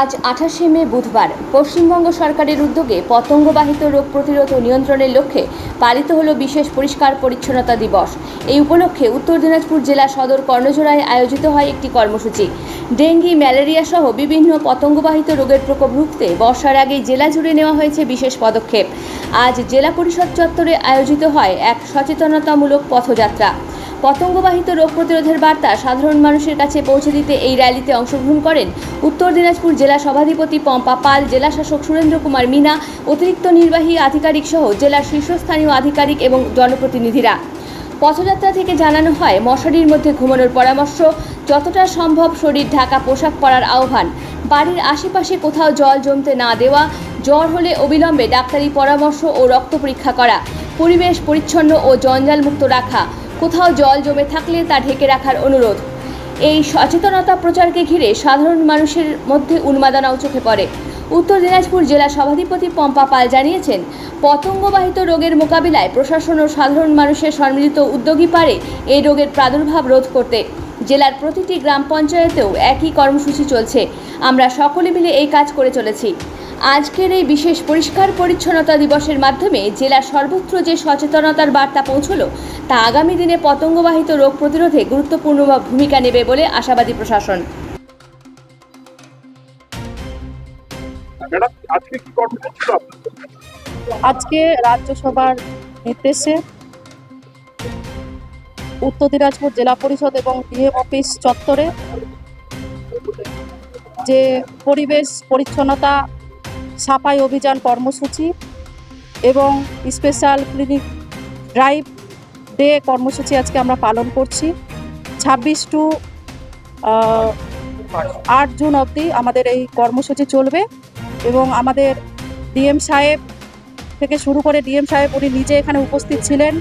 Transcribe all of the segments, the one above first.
আজ আঠাশে মে বুধবার, পশ্চিমবঙ্গ সরকারের উদ্যোগে পতঙ্গবাহিত রোগ প্রতিরোধ ও নিয়ন্ত্রণের লক্ষ্যে পালিত হল বিশেষ পরিষ্কার পরিচ্ছন্নতা দিবস। এই উপলক্ষে উত্তর দিনাজপুর জেলা সদর কর্ণজোড়ায় আয়োজিত হয় একটি কর্মসূচি। ডেঙ্গি, ম্যালেরিয়া সহ বিভিন্ন পতঙ্গবাহিত রোগের প্রকোপ রুখতে বর্ষার আগেই জেলা জুড়ে নেওয়া হয়েছে বিশেষ পদক্ষেপ। আজ জেলা পরিষদ চত্বরে আয়োজিত হয় এক সচেতনতামূলক পথযাত্রা। পতঙ্গবাহিত রোগ প্রতিরোধের বার্তা সাধারণ মানুষের কাছে পৌঁছে দিতে এই র্যালিতে অংশগ্রহণ করেন উত্তর দিনাজপুর জেলা সভাধিপতি পম্পা পাল, জেলা শাসক সুরেন্দ্র কুমার মিনা, অতিরিক্ত নির্বাহী আধিকারিক সহ জেলার শীর্ষস্থানীয় আধিকারিক এবং জনপ্রতিনিধিরা। পথযাত্রা থেকে জানানো হয়, মশারির মধ্যে ঘুমানোর পরামর্শ, যতটা সম্ভব শরীর ঢাকা পোশাক পরার আহ্বান, বাড়ির আশেপাশে কোথাও জল জমতে না দেওয়া, জ্বর হলে অবিলম্বে ডাক্তারি পরামর্শ ও রক্ত পরীক্ষা করা, পরিবেশ পরিচ্ছন্ন ও জঞ্জালমুক্ত রাখা কোথাও জল জমে থাকলে তা ঢেকে রাখার অনুরোধ। এই সচেতনতা প্রচারকে ঘিরে সাধারণ মানুষের মধ্যে উন্মাদনাও চোখে পড়ে। উত্তর দিনাজপুর জেলা সভাধিপতি পম্পা পাল জানিয়েছেন, পতঙ্গবাহিত রোগের মোকাবিলায় প্রশাসন ও সাধারণ মানুষের সম্মিলিত উদ্যোগী পারে এই রোগের প্রাদুর্ভাব রোধ করতে। জেলার প্রতিটি গ্রাম পঞ্চায়েতেও একই কর্মসূচি চলছে। আমরা সকলে মিলে এই কাজ করে চলেছি। আজকের এই বিশেষ পরিষ্কার পরিচ্ছন্নতা দিবসের মাধ্যমে জেলার সর্বত্র যে সচেতনতার বার্তা পৌঁছলো তা আগামী দিনে পতঙ্গবাহিত রোগ প্রতিরোধে গুরুত্বপূর্ণ ভূমিকা নেবে বলে আশাবাদী প্রশাসন। আজকে কি কর্মসূচি আজকে রাজ্যসভার নির্দেশে উত্তর দিনাজপুর জেলা পরিষদ এবং ডিএম অফিস চত্বরে যে পরিবেশ পরিচ্ছন্নতা সাফাই অভিযান কর্মসূচি এবং স্পেশাল ক্লিনিক ড্রাইভ ডে কর্মসূচি আজকে আমরা পালন করছি। ছাব্বিশ টু আট জুন অবধি আমাদের এই কর্মসূচি চলবে এবং আমাদের ডিএম সাহেব থেকে শুরু করে ডিএম সাহেব উনি নিজে এখানে উপস্থিত ছিলেন।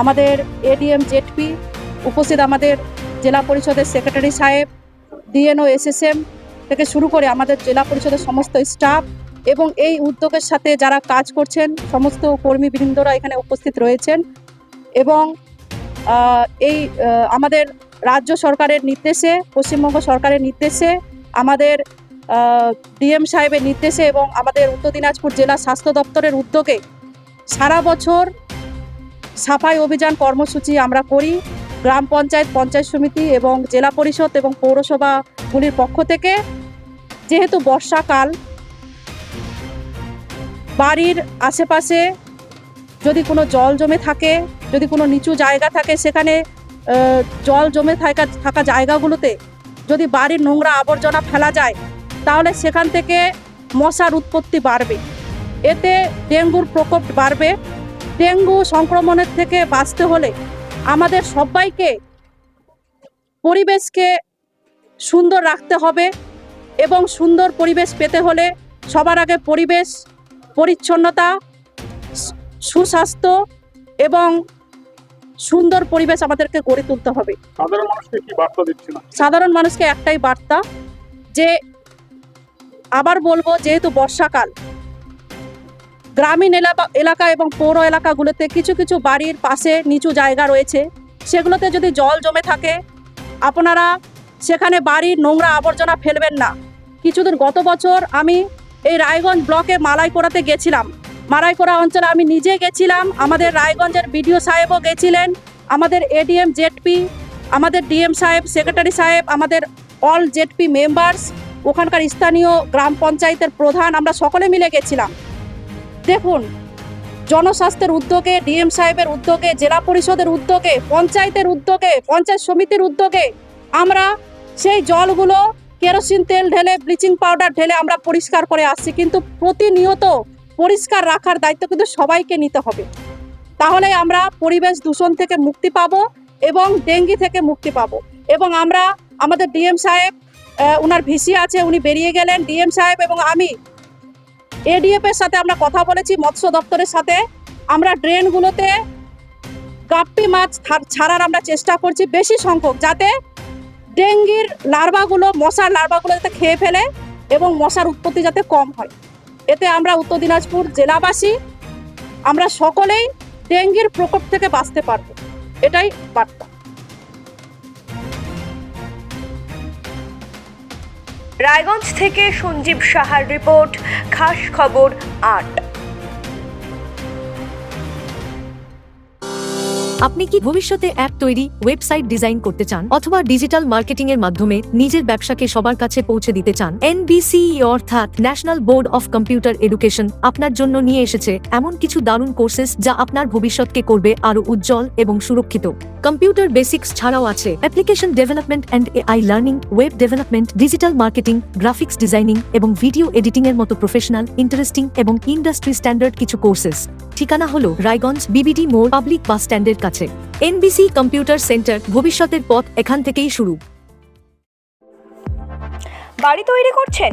আমাদের এডিএম জেডপি উপস্থিত আমাদের জেলা পরিষদের সেক্রেটারি সাহেব, ডিএনও এসএসএম থেকে শুরু করে আমাদের জেলা পরিষদের সমস্ত স্টাফ এবং এই উদ্যোগের সাথে যারা কাজ করছেন, সমস্ত কর্মীবৃন্দরা এখানে উপস্থিত রয়েছেন এবং এই আমাদের রাজ্য সরকারের নির্দেশে, পশ্চিমবঙ্গ সরকারের নির্দেশে, আমাদের ডিএম সাহেবের নির্দেশে এবং আমাদের উত্তর দিনাজপুর জেলা স্বাস্থ্য দপ্তরের উদ্যোগে সারা বছর সাফাই অভিযান কর্মসূচি আমরা করি। গ্রাম পঞ্চায়েত পঞ্চায়েত সমিতি এবং জেলা পরিষদ এবং পৌরসভাগুলির পক্ষ থেকে। যেহেতু বর্ষাকাল বাড়ির আশেপাশে যদি কোনো জল জমে থাকে, যদি কোনো নিচু জায়গা থাকে, সেখানে জল জমে থাকা থাকা জায়গাগুলোতে যদি বাড়ির নোংরা আবর্জনা ফেলা যায়, তাহলে সেখান থেকে মশার উৎপত্তি বাড়বে। এতে ডেঙ্গুর প্রকোপ বাড়বে। ডেঙ্গু সংক্রমণের থেকে বাঁচতে হলে আমাদের সবাইকে পরিবেশকে সুন্দর রাখতে হবে এবং সুন্দর পরিবেশ পেতে হলে সবার আগে পরিবেশ পরিচ্ছন্নতা সুস্বাস্থ্য এবং সুন্দর পরিবেশ আমাদেরকে গড়ে তুলতে হবে। সাধারণ মানুষকে কি বার্তা দিচ্ছেন সাধারণ মানুষকে একটাই বার্তা যে আবার বলব যেহেতু বর্ষাকাল গ্রামীণ এলাকা এলাকা এবং পৌর এলাকাগুলোতে কিছু কিছু বাড়ির পাশে নিচু জায়গা রয়েছে। সেগুলোতে যদি জল জমে থাকে আপনারা সেখানে বাড়ির নোংরা আবর্জনা ফেলবেন না। কিছুদিন গত বছর আমি এই রায়গঞ্জ ব্লকে মালাইকোড়াতে গেছিলাম। মালাইকোড়া অঞ্চলে আমি নিজে গেছিলাম। আমাদের রায়গঞ্জের বিডিও সাহেবও গেছিলেন। আমাদের এডিএম জেডপি, আমাদের ডিএম সাহেব, সেক্রেটারি সাহেব, আমাদের অল জেডপি মেম্বার্স, ওখানকার স্থানীয় গ্রাম পঞ্চায়েতের প্রধান, আমরা সকলে মিলে গেছিলাম। দেখুন, জনস্বাস্থ্যের উদ্যোগে, ডিএম সাহেবের উদ্যোগে, জেলা পরিষদের উদ্যোগে, পঞ্চায়েতের উদ্যোগে, পঞ্চায়েত সমিতির উদ্যোগে আমরা সেই জলগুলো কেরোসিন তেল ঢেলে, ব্লিচিং পাউডার ঢেলে আমরা পরিষ্কার করে আসছি। কিন্তু প্রতিনিয়ত পরিষ্কার রাখার দায়িত্ব কিন্তু সবাইকে নিতে হবে। তাহলে আমরা পরিবেশ দূষণ থেকে মুক্তি পাব এবং ডেঙ্গি থেকে মুক্তি পাবো। এবং আমরা আমাদের ডিএম সাহেব ওনার ভিসি আছে, উনি বেরিয়ে গেলেন। ডিএম সাহেব এবং আমি এডিএফ এর সাথে আমরা কথা বলেছি, মৎস্য দপ্তরের সাথে। আমরা ড্রেনগুলোতে গাপ্পি মাছ ছাড়ার আমরা চেষ্টা করছি বেশি সংখ্যক, যাতে ডেঙ্গির লার্ভাগুলো, মশার লার্ভাগুলো যাতে খেয়ে ফেলে এবং মশার উৎপত্তি যাতে কম হয়। এতে আমরা উত্তর দিনাজপুর জেলাবাসী, আমরা সকলেই ডেঙ্গির প্রকোপ থেকে বাঁচতে পারব। এটাই বার্তা। রায়গঞ্জ থেকে সঞ্জীব সাহার রিপোর্ট, খাস খবর আট। আপনি কি ভবিষ্যতে অ্যাপ তৈরি ওয়েবসাইট ডিজাইন করতে চান, অথবা ডিজিটাল মার্কেটিং এর মাধ্যমে নিজের ব্যবসাকে সবার কাছে পৌঁছে দিতে চান? এনবিসি অর্থাৎ national board of computer education আপনার জন্য নিয়ে এসেছে এমন কিছু দারুণ কোর্সেস যা আপনার ভবিষ্যৎকে করবে আরও উজ্জ্বল এবং সুরক্ষিত। কম্পিউটার বেসিক্স ছাড়াও আছে application development and AI learning, web development, digital marketing, graphics designing এবং ভিডিও এডিটিং এর মতো প্রফেশনাল, ইন্টারেস্টিং এবং ইন্ডাস্ট্রি স্ট্যান্ডার্ড কিছু কোর্সেস। ঠিকানা হল রায়গঞ্জ বিবিডি মোড়, পাবলিক বাস স্ট্যান্ডের কাছে। এনবিসি কম্পিউটার সেন্টার ভবিষ্যতের পথ এখান থেকেই শুরু। বাড়ি তৈরি করছেন?